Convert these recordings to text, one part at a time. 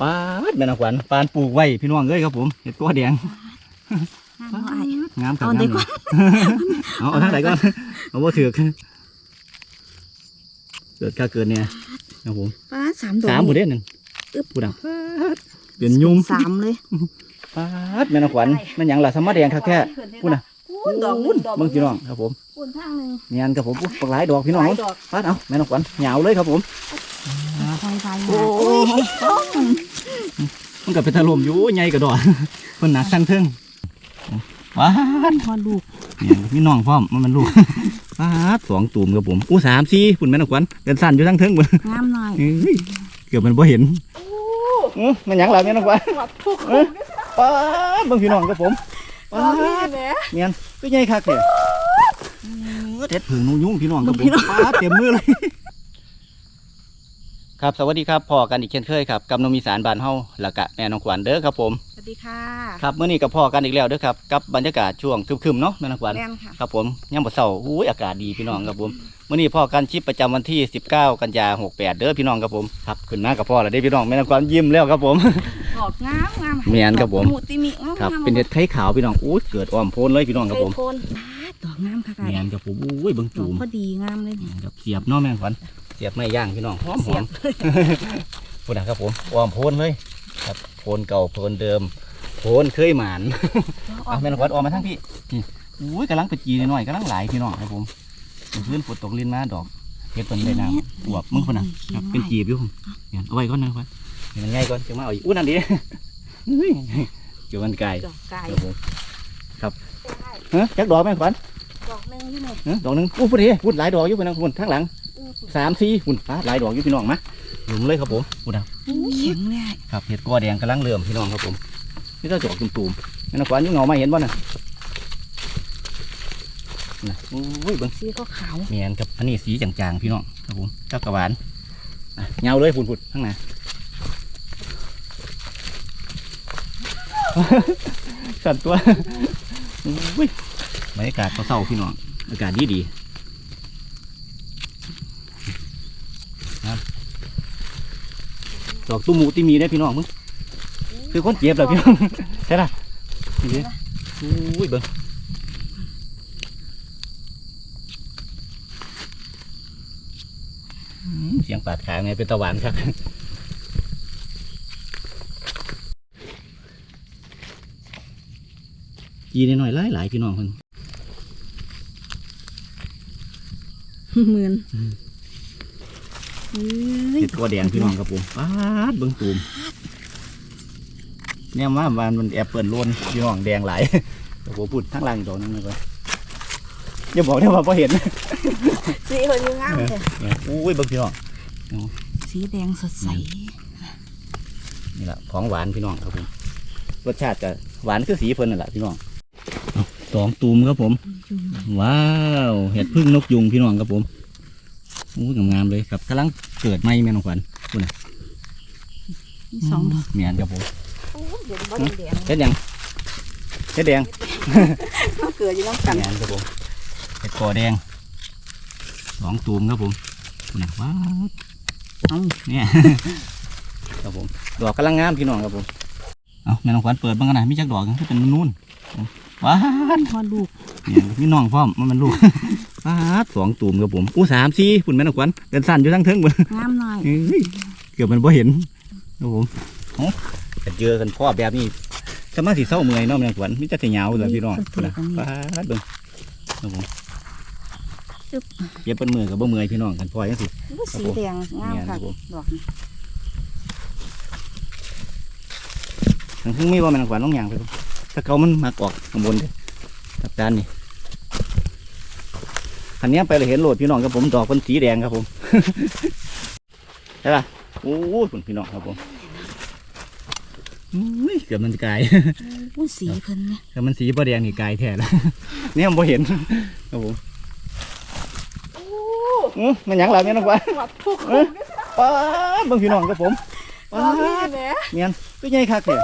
ปาดแม่นางขวัญปานปลูกไว้พี่น้องเอ้ยครับผมเห็ดกัวแดงน้ำเอาไอ้งามครับเอางามเด็กเลก่อยนเอาเอาทางไหนก่อนเอาบ่ถือกเกิดค่าเกิดเนี่ยครับผมป้าสามดอกสามหมูเด้หนึ่งอึ๊บผู้ดังเดือนยุ่มสามเลยปาดแม่นางขวัญแม่นหยังล่ะสมาแดงคักแท้พูดน่ะพูดดอกหนึ่งดอกเบิ่งพี่น้องครับผมพูดทางหนึ่งเนียนครับผมอุ๊ยปากหลายดอกพี่น้องหลายดอกปาดเอาแม่นางขวัญหยาวเลยครับผมไฟไฟโอ้โอ้ย มันก็เป็นถล่มอยู่ใหญ่กระดอกเพิ่นหนักทั้งเทึงว้าดพอลูกเนี่ยมีน้องพร้อมมันมันลูกปาดสองตุ่มครับผมอู้สามสี่พุ่นแม่นางขวัญเดินสั่นอยู่ทั้งเทึงเบิ่งงามหน่อยเอ้ยเกือบมันบ่เห็นอื้อมันหยังล่ะแม่นางขวัญเอ้ยป้าดเบิ่งพี่น้องครับผมป้าดเนียนก็ใหญ่คักแท้เด็ดผึ่งนุ่งยุ่งพี่น้องครับผมป้าดเต็มมือเลย ครับสวัสดีครับพอกันอีกเช่นเคยครับกับนมีสารบานเฮาและกะแม่น้องขวัญเด้อครับผมสวัสดีค่ะครับเมื่อนี้กับพ่อกันอีกแล้วเด้อครับกับบรรยากาศช่วงครึมๆเนาะแม่น้องขวัญแม่นค่ะครับผมย่ำบ่เช้าอุ้ยอากาศดีพี่น้องครับผมเมื่อนี้พ่อกันชิปประจำวันที่ 19 กันยา68 เด้อพี่น้องครับผมครับขึ้นมากับพ่อแล้วเด้อพี่น้องแม่น้องขวัญยิ้มแล้วครับผมดอกงามงามแม่นครับผม หมูติมิงามครับงามเป็นเห็ดไข่ขาวพี่น้องอุ้ยเกิดอ้อมโพนเลยพี่น้องครับผมโคน ดอกงามค่ะแม่นครับผมอุ้ยเบิ่งดอจูกมพอดีงามเลยเนี่ยครับเสียบเนาะแม่นขวัญเสียบไม่ย่างพี่น้องหอมหเสีอยมบพูดนะครับผมอ้อมโพนเลยครับโพนเก่าโพนเดิมโพนเคยหมานเอาแม่นขวัญออกมาทั้งพี่นี่อุ้ยกำลังไปจีหน่อยๆกำลังหลายพี่น้องครับผมพื้นฝนตกลิ้นมาดอกเห็ดต้นได้น้ำอวบมึงคนน่ะครับเป็นจีบอยู่ผมเนี่ยเอาไว้ก่อนนะขวัญให้มันง่ายก่อนจะมาเอาอีกอุ้ยนั่นดิอุ้ยเกี่ยวมันไกลดอกไก่ครับผมครับเฮ้ยจักดอกแม่นขวัญดอกห นึงที่ไหนเอ้อดอกหนึงอู้พูดดิพูดหลายดอกอยู่ไปนะคุณข้างหลังสามสี่คุณฟ้าหลายดอกอยู่พี่น้องมะหลุมเลยครับผมพูดนะแข็งเลยครับเห็ดกัวแดงกำลังเริ่มพี่น้องครับผมนี่ถ้าดอกตุ่มๆนี่นะกวานอยุ่งเงามาเห็นบ่น่ะนะอุ้ยเบิ่ง สีก็ขาวเมียนครับอันนี้สีจางๆพี่น้องครับผมเจ้ากระหวานอะเงาเลยพุ่นๆข้างหน้า สั่นตัวอุ้ย บรรยากาศเศร้าพี่น้องอากาศดีดีครับดอกตุ้มหมูติมีได้พี่น้องมึงคือคนเจ็บเหรอพี่น้องใช่ล่ะนี่ดิอุ้ยเบิ้งเสียงปาดขาไงเป็นตะหวานครับจีนหน่อยๆหลายพี่น้องเพิ่น หมื่นอืมเฮ้ยเห็ดกัวแดงพี่น้องครับผมปาดเบิ้งตูมเนี่ยมาบานมันแอบเปิดโลนพี่น้องแดงหลายเดี๋ยวผมพูดทั้งล่างอีกดอกหนึงเลยก่อนอย่าบอกได้ว่าพอเห็นสีคนนี้งามเลยเนี่ยอุ้ยเบิ้งพี่น้องสีแดงสดใสนี่แหละของหวานพี่น้องครับผมรสชาติจะหวานคือสีเพิ่นนั่นแหละพี่น้องเอาสองตูมครับผม ว้าวเห็ดพึ่งนกยุงพี่น้องครับผมอู้ยงามๆเลยครับกำลังเกิดไหมแม่น้องขวัญมีสองดอกเมียนครับผมโอ้ยเดี๋ยวบ่แดงเห็ดหยังเห็ดแดงก็เกิดอยู่น้ำกันเมียนครับผมเห็ดคอแดงสองตูมครับผมนะว้าวเอาเนี่ยครับผมดอกกำลังงามพี่น้องครับผมเอาแม่น้องขวัญเปิดบ้างกันนะมีจักดอกที่เป็นนุ่นๆว้าวพอลูก เนี่ยมีน้องพร้อมมันมันลูกว้าวสองตูมครับผมอู้สามสี่คุณแม่น้องขวัญเดินสั่นอยู่ทั้งเทิงบนงามหน่อยเอ้ยเกือบมันบ่เห็นครับผมโอ้แต่เจอกันพ่อแบบนี้สมาสิเศร้าเมื่อยเนาะแม่นขวัญมิจะสิเหงาเลยพี่น้องนะป้าดเบิ่งครับผมจึ๊บเปรียบเป็นมือกับบ่เมื่อยพี่น้องกันพ่อจังสิสีแดงงามครัค่ะบผมดอกทั้งทึ่งมีบ่แม่นขวัญน้องหยางไปบ่ถ้าเขามันมากออกข้างบนเด้ทับด้านนี่ คันนี้ไปเลยเห็นโหลดพี่น้องครับผมดอกเป็นสีแดงครับผมใช่ป่ะโอ้ยคุณพี่น้องครับผมอุ้ยเกือบมันจะกลายอู้สีเพิ่นเนี่ยแต่มันสีบ่แดงนี่กายแท้แล้วเนี่ยมันบ่เห็นครับผมอื้อมันหยังล่ะแม่นกว่าวัดทุกเอ้ยป้าดเบิ่งพี่น้องครับผมป้าดแม่เมียนก็ใหญ่คักแท้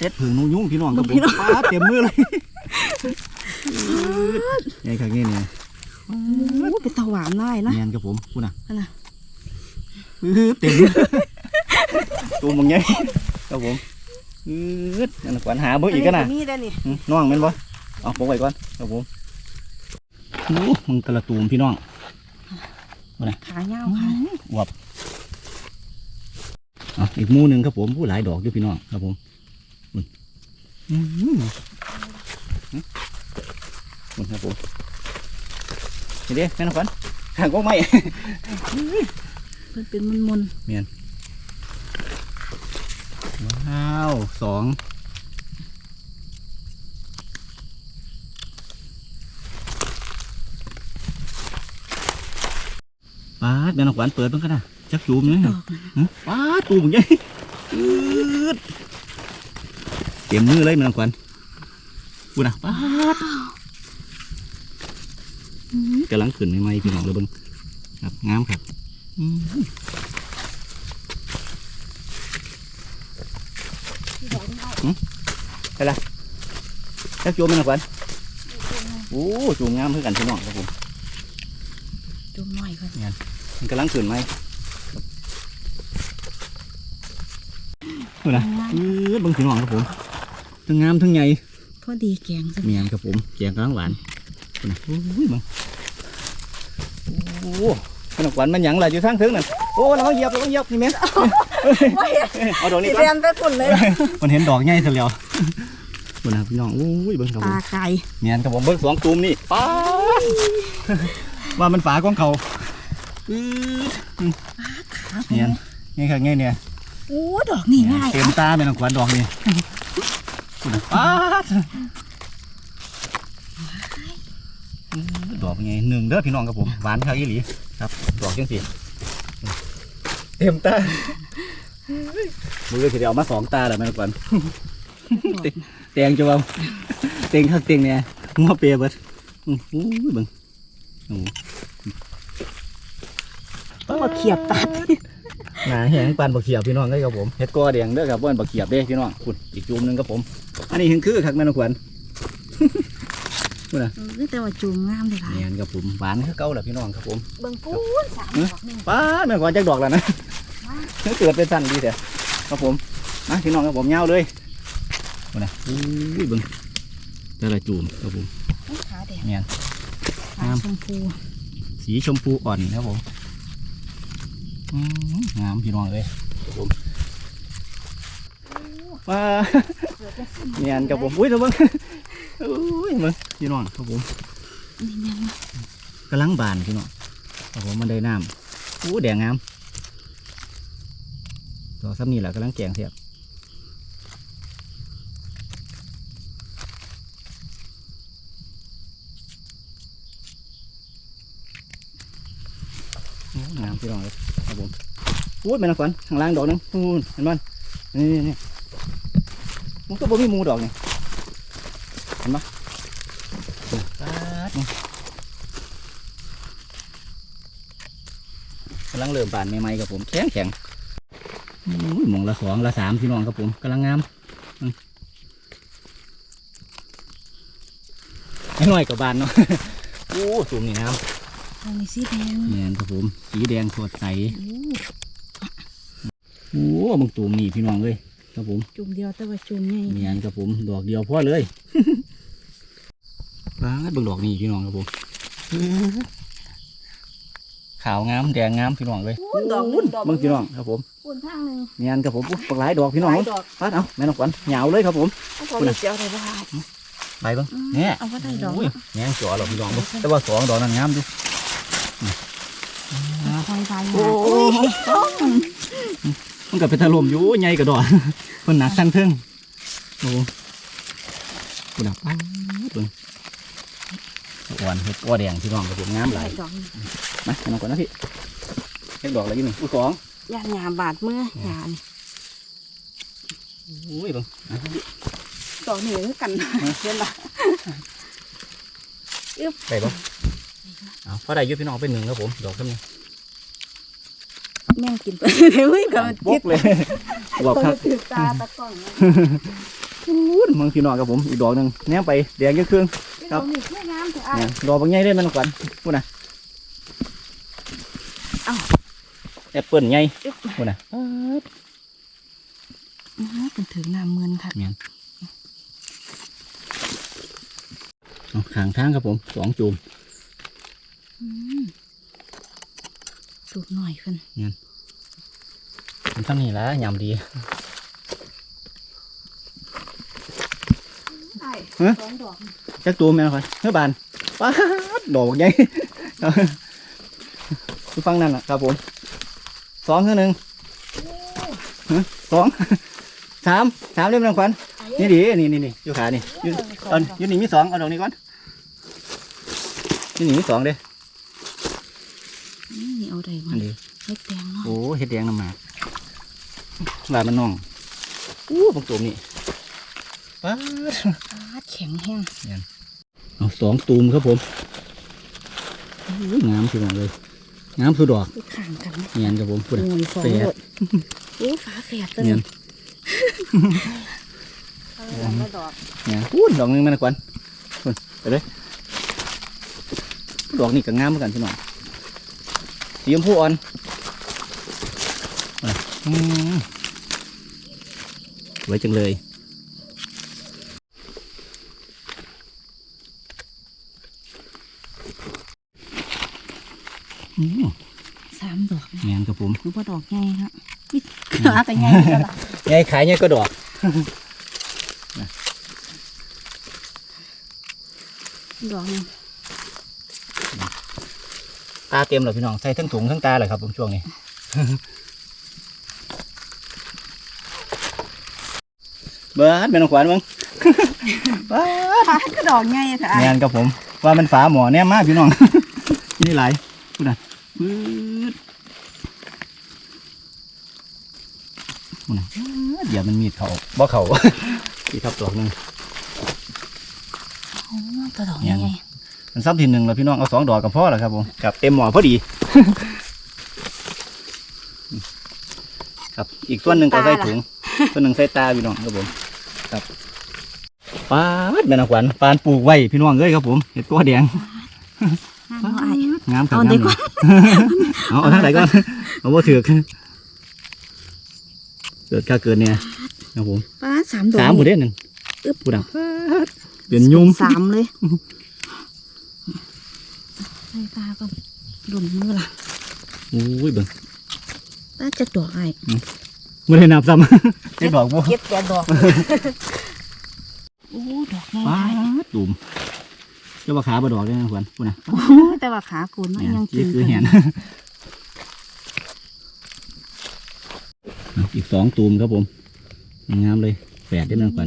เด็ดผึ่งนุ่งยุ่งพี่น้องครับผมป้าดเต็มมือเลย ใหญ่คักนี่เนี่ยโอ้เป็นตาหวานหน่อยนะเมียนครับผมพูดน่ะนั่นน่ะอื้อเต็มมือตูมมึงไงครับผมอืดนั่นขวัญหาเบิ่งอีกกันนะนี่ได้นี่อืมน้องแม่นบ่เอาปกไว้ก่อนครับผมโอ้มึงตะละตูมพี่น้องขาเงาค่ะอวบอะอีกหมู่หนึ่งครับผมผู้หลายดอกอยู่พี่น้องครับผม อืมอืมอืมครับผมนี่เด้แม่นขวัญทางก็ไม่มันเป็นมันมนว้าวสองป้าดแม่นขวัญเปิดมันก็นะจักจูมเลยดนะอกนะฮะป้าดตูมใหญ่อืดเต็มมือเลยแม่นขวัญกูนะป้าดอืม กำลังขึ้นใหม่ๆพี่น้องเลยเบิ่งครับงามครับอืมดอกนี่เอาจักจูมแม่นขวัญโอ้จูมงามเพื่อกันพี่น้องครับผมจุ่มหน่อยก่อนมันกำลังขึ้นไหมดูนะอืดเบิ่งพี่น้องครับผมทั้งงามทั้งใหญ่พอดีแกงซะเมียนครับผมแกงกำลังหวานดูนะโอ้ยมึง โอ้ขนมหวานมันหยังล่ะอยู่ทางถึงนั่นโอ้เราเหยียบเราเหยียบนี่แม่นเอาดอกนี้สีก่อแดนงไปฝุ่นเลยมันเห็นดอกใหญ่ซะแล้วดูนะพี่น้องโอ้ยเบิ่งครับผตามไก่เมียนครับผมเบิ่งสองตูมนี่ป้าดว่ามันฝาของเขาอืดขาเมียนไงครับไงเนี่ย โอ้ดอกนี่ง่ายเต็มตาเป็นของขวัญดอกนี่ดูนะป้าดอื ดดอกเป็นไงหนึ่งเด้อพี่น้องครับผมหวานครับอีหลีครับดอกจังสิเต็มตามือทีเดียวมาสองตาแล้วแม่นกวนเตียงจะว่าเตียงข้างเตียงเนี่ยงัวเปียเบิดอู้หูเบิ่งโอ้โหต้องมาเขียบตัดหนาแห้งปานบักเขียบพี่น้องได้ครับผมเฮ็ดกอแดงเด้อครับว่านบักเขียบเด้พี่น้องคุณอีกจุ่มหนึงครับผม อันนี้ถึงคือคักแม่นกว นเออแต่ว่าจุ่มงามเลยค่ะเนียนครับผมหวานคือเก่าแหละพี่น้องครับผมเบิ่งปูนสามดอกหนึ่งป้าดแม่นกวนจักดอกแล้วนะเกิดเป็นสั้นดีแต่ครับผมมาพี่น้องครับผมยาวเลยคุณนะอู้ยเบิ่งแต่ละจุ่มครับผมขาแดงเนียนขางามชมพูสีชมพูอ่อนครับผมอืมงามพี่น้องเลยครับผมมาเกิดจะสิ้นเนียนครับผมอุ้ยเดี๋ยวเบิ่ง อุ้ยมึงพี่น้องครับผมนี่แม่นกำลังบานพี่น้องครับผมมันได้น้ำอู้แดงงามดอกซ้ำนี่แหละกำลังแกงเทียบงามพี่น้องเลยครับผมอู้ยแม่นกวันข้างล่างดอกหนึงอู้ยเห็นมันนี่นี่นี่มันก็บ่มีมูดอกนี่ ห็นปะปาดนี่กำลังเริ่มบานใหม่ๆกับผมแข็งแข็งอุ้ยหมองละสองละสามพี่น้องครับผมกำลังงามอืมไม่น้อยกับบานเนาะโอ้สูงนี่น้ตรงนี้สีแดงำเนี่ยครับผมสีแดงสดใสโอ้โอ้บางตูมนี่พี่น้องเลยครับผม จุ่มเดียวแต่ว่าจุ่มใหญ่เนียนครับผม ดอกเดียวพอเลย บ้าดเบิ่งดอกนี่พี่น้องครับผมขาวงามแดงงามพี่น้องเลยโอ้ดอกนุ่นดอกเบิ่งพี่น้องครับผมปูนทางหนึ่งเนียนครับผมอุ๊ยปลากหลายดอกพี่น้องหลายดอกปัดเอาแม่น้องขวัญเหงาเลยครับผมเอาของนี่เจียวได้ป่ะคะไปเบ้างเนี่ยเอาก็ได้ดอกโอ้ยแงงจ๋อหรอกพี่น้องเบิ่งแต่ว่าสองดอกนั้นงามดูคอยไปโอ้ยมันก็เป็นถล่มอยู่ใหญ่กระดอกเพิ่นหนักทั้งเทิงโอ้คุณอะปังเบิ่ง อ่อนเฮ็ดก้อแดงพี่น้องครับผมงามหลายดอกนี่มาแม่น้องขวัญนะพี่เฮ็ดดอกอะไรอยู่นี่อู้สองย่านหยาบาดมือหยานี่โอ้ยเบิ่งอะดอกนี่คือกันเห็นปะได้บ่เอาพอได้อยุพี่น้องเอาไปหนึ่งครับผมดอกเท่านี้แม่งกินไปเลยเว้ยกับบกเลยบต้ออกงครับถือตาตะกล้องนะพูดมึงพี่น้องครับผมอีกดอกหนึ่งแนมไปแดงยังเครื่อง ครับดอกนี่คืองามแต่อะเนี่ยดอกบางใหญ่ได้มันกวนพูดนะเอ้า แอปเปิลใหญ่อึ๊บพูดนะอื้อหือเป็นถือน้ำเมือนค่ะเมียนเอาขางทางครับผมสองจูมอืมสูบหน่อยขึ้น มันทำนี่ละยำดี ไอ้ ฮะ สองดอกจักตูมแม่นก่อนเฮ้ยบานป้าดดอกใหญ่ที่ฟังนั่นแหละครับผมสองคือหนึ่งฮะสองสามสามเล่มน้ำขวัญนี่ดินี่นี่นี่อยู่ขานี่อยู่ตอนอยู่นี่มีสองเอาดอกนี้ก่อนอยู่นี่มีสองเด้นี่เอาได้มัอันนนี้เล็กแดงเนาะโอ้เห็ดแดงน้ำหมากลายมันน่องอู้บางตูมนี่ ป้าดปาดแข็งแห้งเอาสองตูมครับผมอู้งามสุดเลยงามสุดดอกคือข่างกันเนียนครับผมพูดโอ้ยสองแฝดหมดโอ้ฝาแฝดตัวเนียนเอาแล้วดอกเนี่ยพูดดอกหนึงแม่นกวนพูดไปเลยดอกนี่ก็งามเหมือนกันพี่น้องสีชมพูอ่อนเอาล่ะอืมสวยจังเลย สามดอกเนียนครับผมหรือว่าดอกใหญ่ฮะนี่ขาแต่ใหญ่ก็ละยายขายเนี่ยก็ดอกดอกหนึ่งตาเต็มเลยพี่น้องใส่ทั้งถุงทั้งตาเลยครับผมช่วงนี้เบิร์ดเป็นของขวัญมึงเบิร์ดฝาก็ดอกใหญ่ค่ะงานกับผม ว่ามันฝาหมอเนี่ยมากพี่น้องนี่ไหลาย พูดนะปื๊ดพูดนะเดี๋ยวมันมีดเขาบ่เขาที่ทับตัวหนึงโอ้ตัวดอกเนี่ใหยญ่มันซ้ำทีหนึ่งแล้วพี่น้องเอาสองดอกกับพ่อแล้วครับผมกับเต็มหมอพอดี ครับอีกส่วนหนึ่งก็ใส่ถุงส่วนหนึ่งใส่ตาพี่น้องครับผมครับปาดแม่นางขวัญปานปลูกไว้พี่น้องเอ้ยครับผมเห็ดตัวแดงห้ามเอาไอ้ งามครับเอางามดีกว่าเอาเอาทางไหนก่อนเอาบ่ถือกเกิดค่าเกิดเนี่ยครับผมป้าดสามดอกสามหมดเด้หนึ่งอึ๊บผู้ดังเปลี่ยนยุ่มสามเลยใส่ตาก่อนหล่นมือละอุ้ยเบิ่งป้าจะดอกไอ้ไม่ได้นับซ้ำได้ดอกบ่เก็บแต่ดอกโอ้ดอกใหญ่ป้าดตุ่มเจ้าว่าขาบ่ดอกเลยนะขวัญพูดนะโอ้แต่ว่าขากูนมันยังกินี่นคือเห็นอีกสองตูมครับผมงามเลยแฝดได้นางขวัญ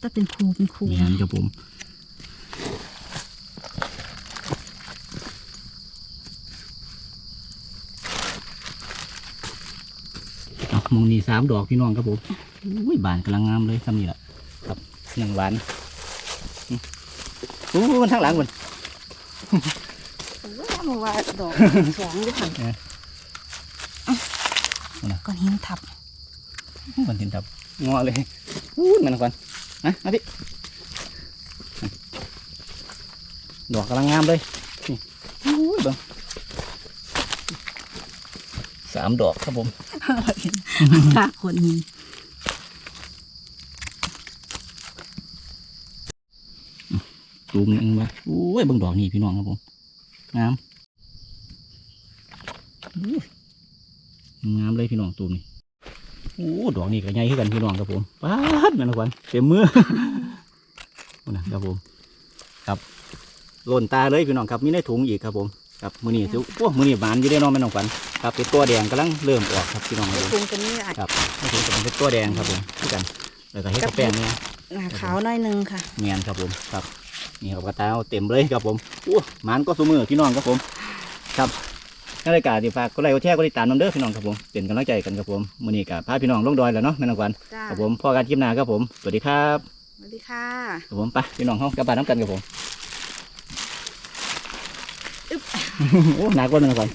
ถ้าเป็นครูเป็นครูงามครับผมเอามองนี่สามดอกพี่น้องครับผมอุ้ยบานกำลังงามเลยซ้ำนี่แหละครับหนึ่งหวานอืมโอ้มันทั้งหลังมันโอ้ยมาว่าดอกสองด้วยค่ะเออก้อนหินทับมันเห็นทับงอเลยอู้มันก่อนนะมาพี่ดอกกำลังงามเลยนี่อู้ยเบังสามดอกครับผมขาคนหิน ตูมหนึงมาโอ้ยเบิ่งดอกนี่พี่น้องครับผมงามอู้ยงามเลยพี่น้องตูมนี่โอ้ดอกนี่ก็ใหญ่ขึ้นกันพี่น้องครับผมป๊าดแม่นกวันเต็มมือนะครับผมครับหล่นตาเลยพี่น้องครับมีในถุงอีกครับผมครับมือนี่สิโอ้มือนี่หวานอยู่ได้เน้องแม่น้องขวัญครับเป็นตัวแดงกำลังเริ่มออกครับพี่น้องครับผมปรุงกันนี่อะครับในถุงจะเป็นตัวแดงครับผมที่กันแล้วก็เฮ็ดกับแป้งเนี่ยหน้าขาวหน้อยหนึงค่ะเมียนครับผมครับ นี่ครับกระตาเอาเต็มเลยครับผมอู้หมันก็สมือพี่น้องครับผม ครับในรายการที่ฝากก็ไลค์กดแชร์กดติดตามน้ำเด้อพี่น้องครับผมเป็นกำลังใจกันครับผมมื้อนี้ก็พาพี่น้องลงดอยแล้วเนาะแม่นางขวัญจ้าครับผมพอการคลิปหน้าครับผมสวัสดีครับสวัสดีค่ะครับผมไปพี่น้องเฮากลับบ้านน้ำกันครับผมอึ๊บโอ้หนักกว่าแม่นางขวัญ